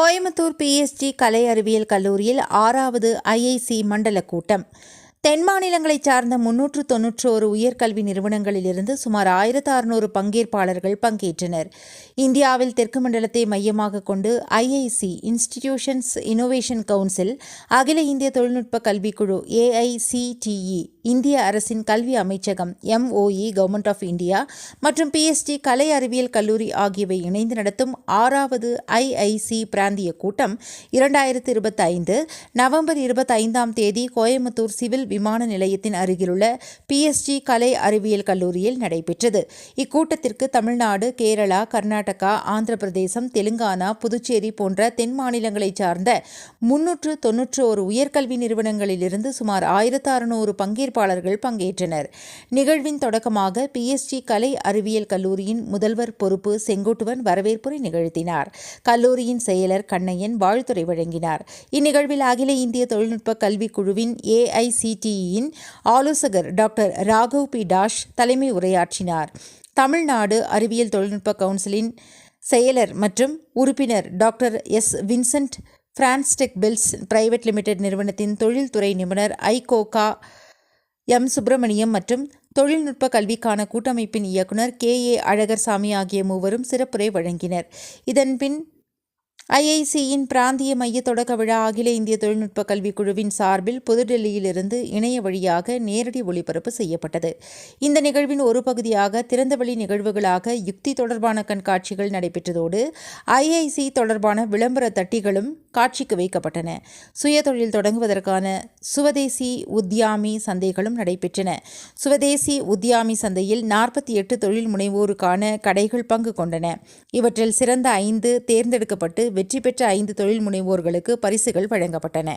Coimbatore BST கலை அறிவியல் கல்லூரியில் ஆறாவது ஐஐசி மண்டல கூட்டம். தென் மாநிலங்களைச் சார்ந்த முன்னூற்று தொன்னூற்றோரு உயர்கல்வி நிறுவனங்களிலிருந்து சுமார் ஆயிரத்து அறுநூறு பங்கேற்பாளர்கள் பங்கேற்றனர். இந்தியாவில் தெற்கு மண்டலத்தை மையமாக கொண்டு ஐஐசி இன்ஸ்டிடியூஷன்ஸ் இன்னோவேஷன் கவுன்சில் அகில இந்திய தொழில்நுட்ப கல்விக்குழு ஏஐசிடிஇ இந்திய அரசின் கல்வி அமைச்சகம் எம்ஓஇ கவர்மெண்ட் ஆஃப் இந்தியா மற்றும் பிஎஸ்டி கலை அறிவியல் கல்லூரி ஆகியவை இணைந்து நடத்தும் ஆறாவது ஐஐசி பிராந்திய கூட்டம் இரண்டாயிரத்து இருபத்தைந்து நவம்பர் இருபத்தைந்தாம் தேதி கோயம்புத்தூர் சிவில் விமான நிலையத்தின் அருகிலுள்ள பிஎஸ்ஜி கலை அறிவியல் கல்லூரியில் நடைபெற்றது. இக்கூட்டத்திற்கு தமிழ்நாடு கேரளா கர்நாடகா ஆந்திர பிரதேசம் தெலுங்கானா புதுச்சேரி போன்ற தென் மாநிலங்களைச் சார்ந்த முன்னூற்று தொன்னூற்று ஒரு உயர்கல்வி நிறுவனங்களிலிருந்து சுமார் ஆயிரத்து அறுநூறு பங்கேற்பாளர்கள் பங்கேற்றனர். நிகழ்வின் தொடக்கமாக பிஎஸ்ஜி கலை அறிவியல் கல்லூரியின் முதல்வர் பொறுப்பு செங்கோட்டுவன் வரவேற்புரை நிகழ்த்தினார். கல்லூரியின் செயலர் கண்ணையன் வாழ்த்துறை வழங்கினார். இந்நிகழ்வில் அகில இந்திய தொழில்நுட்ப கல்விக் குழுவின் ஏஐசிடிஇயின் ஆலோசகர் டாக்டர் ராகவ் பி. டாஷ் தலைமை உரையாற்றினார். தமிழ்நாடு அறிவியல் தொழில்நுட்ப கவுன்சிலின் செயலர் மற்றும் உறுப்பினர் டாக்டர் எஸ். வின்சென்ட் பிரான்ஸ்டெக் பில்ஸ் பிரைவேட் லிமிடெட் நிறுவனத்தின் தொழில்துறை நிபுணர் ஐகோகா எம். சுப்பிரமணியம் மற்றும் தொழில்நுட்ப கல்விக்கான கூட்டமைப்பின் இயக்குனர் கே. ஏ. அழகர்சாமி ஆகிய மூவரும் சிறப்புரை வழங்கினர். இதன்பின் ஐஐசியின் பிராந்திய மைய தொடக்க விழா அகில இந்திய தொழில்நுட்ப கல்விக் குழுவின் சார்பில் புதுடெல்லியிலிருந்து இணைய வழியாக நேரடி ஒளிபரப்பு செய்யப்பட்டது. இந்த நிகழ்வின் ஒரு பகுதியாக திறந்தவெளி நிகழ்வுகளாக யுக்தி தொடர்பான கண்காட்சிகள் நடைபெற்றதோடு ஐஐசி தொடர்பான விளம்பர தட்டிகளும் காட்சிக்கு வைக்கப்பட்டன. சுயதொழில் தொடங்குவதற்கான சுவதேசி உத்யாமி சந்தைகளும் நடைபெற்றன. சுவதேசி உத்யாமி சந்தையில் நாற்பத்தி எட்டு தொழில் முனைவோருக்கான கடைகள் பங்கு கொண்டன. இவற்றில் சிறந்த ஐந்து தேர்ந்தெடுக்கப்பட்டு வெற்றி பெற்ற ஐந்து தொழில் முனைவோர்களுக்கு பரிசுகள் வழங்கப்பட்டன.